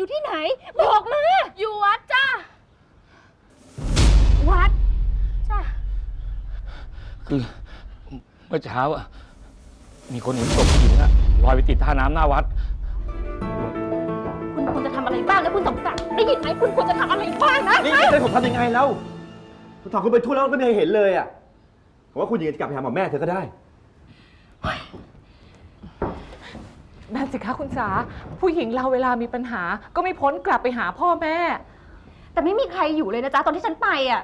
อยู่ที่ไหน บอกมา อยู่วัดจ้าวัด จ้าคือเมื่อเช้าอะมีคนเห็นศพหญิงอะลอยไปติดท่าน้ำหน้าวัด คุณควรจะทำอะไรบ้างนะคุณสมศักดิ์ได้ยินไหมคุณควรจะทำอะไรบ้างนะนี่จะให้ผมทำยังไงแล้วผมถามคุณไปทั่วแล้วก็ไม่เคยเห็นเลยอะผมว่าคุณหญิงจะกลับไปหาหมอแม่เธอก็ได้ นั่นสิคะคุณสาผู้หญิงเราเวลามีปัญหา ก็ไม่พ้นกลับไปหาพ่อแม่ แต่ไม่มีใครอยู่เลยนะจ๊ะตอนที่ฉันไปอะ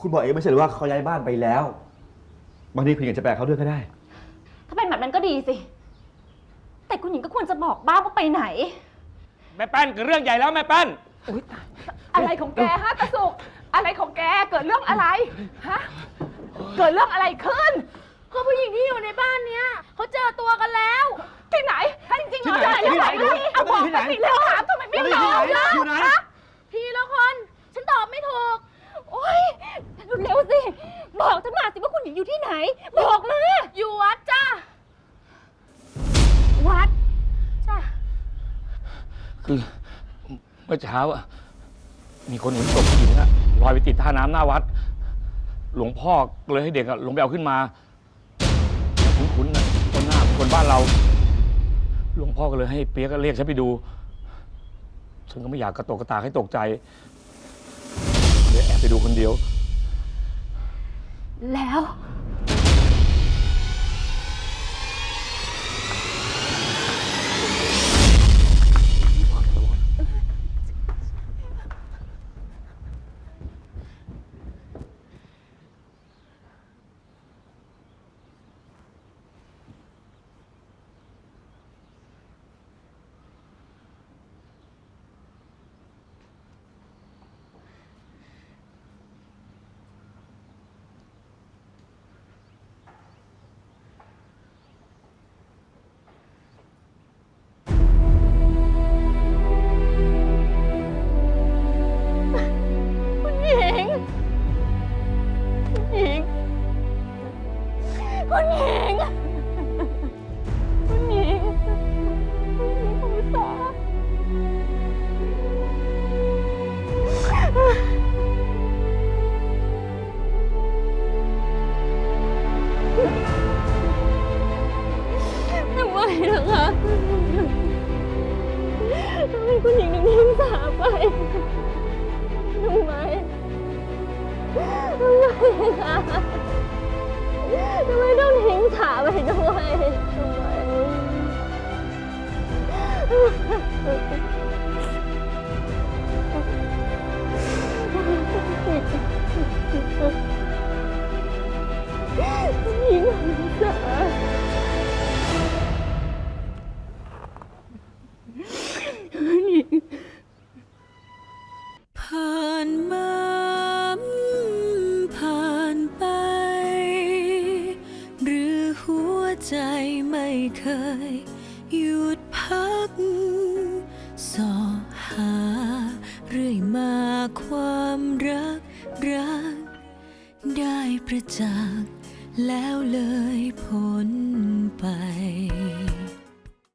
คุณบอกเองไม่ใช่หรือว่าเขาย้ายบ้านไปแล้วบางทีคุณหญิงจะแปลเขาด้วยก็ได้ ถ้าเป็นแบบนั้นก็ดีสิ แต่คุณหญิงก็ควรจะบอกบ้างว่าไปไหน แม่แป้นเกิดเรื่องใหญ่แล้วแม่แป้น อุ๊ยตายอะไรของแกฮะตะสุก อะไรของแกเกิดเรื่องอะไรฮะเกิดเรื่องอะไรขึ้นก็ผู้หญิงที่อยู่ในบ้านเนี้ยเขาเจอตัวกันแล้ว ที่ไหนจริงๆ ที่ไหน เหรอ ที่ไหน เอาบอก ที่ไหน มาสิแล้วถามทำไมไม่ ที่ ต ไหน อบล่ะ อยู่ไหน ฮะ ทีละคน ฉันตอบไม่ถูก โอ๊ยเร็วๆสิ บอกฉันมาสิว่าคุณหญิงอยู่ที่ไหน บอกมา อยู่วัดจ้า วัด จ้า คือเมื่อเช้าอะมีคนเห็นศพหญิงอะลอยไปติดท่าน้ำหน้าวัด หลวงพ่อเลยให้เด็กอะลงไปเอาขึ้นมาคุ้นๆนะคนหน้าเป็นคนบ้านเรา หลวงพ่อก็เลยให้เปียกเรียกฉันไปดูฉันก็ไม่อยากกระตกกระตากให้ตกใจเลยแอบไปดูคนเดียว แล้ว ไมล่ะคะทำไมคุณหญิงถึงทิ้งสาไปทำไมทำไมคะทำไมต้องทิ้งสาไปด้วยทำไมหญิงสา เคยหยุดพักสอหาเรื่อยมาความรักรัก ได้ประจักษ์แล้วเลยพ้นไป